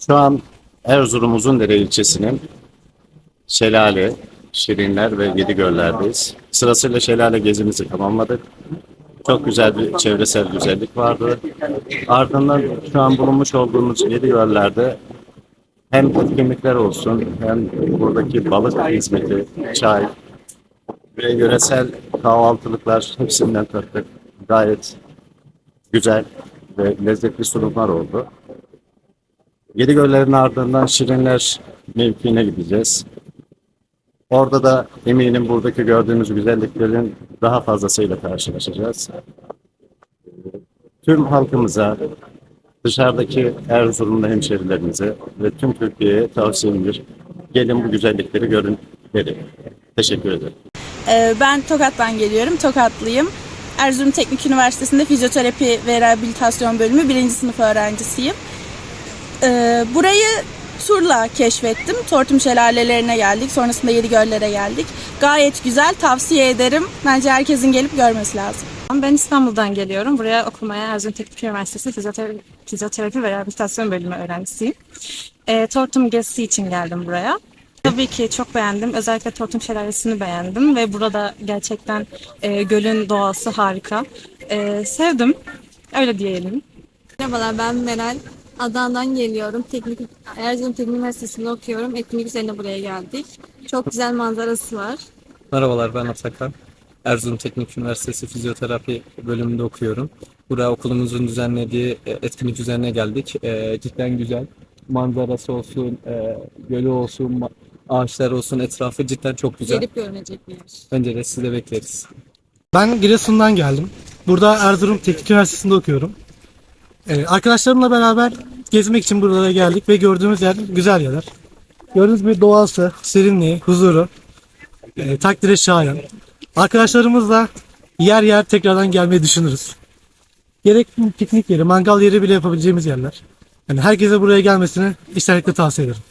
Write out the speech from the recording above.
Şu an Erzurum Uzundere ilçesinin Şelale, Şirinler ve Yedigöller'deyiz. Sırasıyla şelale gezimizi tamamladık. Çok güzel bir çevresel güzellik vardı. Ardından şu an bulunmuş olduğumuz Yedigöller'de hem etkinlikler olsun hem buradaki balık hizmeti, çay ve yöresel kahvaltılıklar hepsinden tattık. Gayet güzel ve lezzetli sunumlar oldu. Yedigöllerin ardından Şirinler mevkiine gideceğiz. Orada da eminim buradaki gördüğünüz güzelliklerin daha fazlasıyla karşılaşacağız. Tüm halkımıza, dışarıdaki Erzurumlu hemşerilerimize ve tüm Türkiye'ye tavsiyemdir. Gelin bu güzellikleri görün derim. Teşekkür ederim. Ee, Ben Tokat'tan geliyorum. Tokatlıyım. Erzurum Teknik Üniversitesi'nde fizyoterapi ve rehabilitasyon bölümü birinci sınıf öğrencisiyim. Ee, Burayı turla keşfettim. Tortum şelalelerine geldik. Sonrasında Yedigöller'e geldik. Gayet güzel. Tavsiye ederim. Bence herkesin gelip görmesi lazım. Ben İstanbul'dan geliyorum. Buraya okumaya Erzurum Teknik Üniversitesi Fizyoterapi, Fizyoterapi ve Rehabilitasyon Bölümü öğrencisiyim. E, Tortum gezisi için geldim buraya. Tabii ki çok beğendim. Özellikle Tortum Şelalesi'ni beğendim ve burada gerçekten e, gölün doğası harika. E, sevdim. Öyle diyelim. Merhabalar ben Meral. Adana'dan geliyorum. Teknik, Erzurum Teknik Üniversitesi'nde okuyorum. Etkinlik üzerine buraya geldik. Çok güzel manzarası var. Merhabalar ben Atakan. Erzurum Teknik Üniversitesi Fizyoterapi bölümünde okuyorum. Buraya okulumuzun düzenlediği e, etkinlik üzerine geldik. E, cidden güzel. Manzarası olsun, e, gölü olsun, ağaçlar olsun, etrafı cidden çok güzel. Gelip görünecek bir yer. Bence de sizi de bekleriz. Ben Giresun'dan geldim. Burada Erzurum Teknik Üniversitesi'nde okuyorum. Ee, arkadaşlarımla beraber gezmek için buralara geldik ve gördüğümüz yer güzel yerler. Gördüğünüz gibi doğası, serinliği, huzuru, e, takdire şayan. Arkadaşlarımızla yer yer tekrardan gelmeyi düşünürüz. Gerek piknik yeri, mangal yeri bile yapabileceğimiz yerler. Yani herkese buraya gelmesini içtenlikle tavsiye ederim.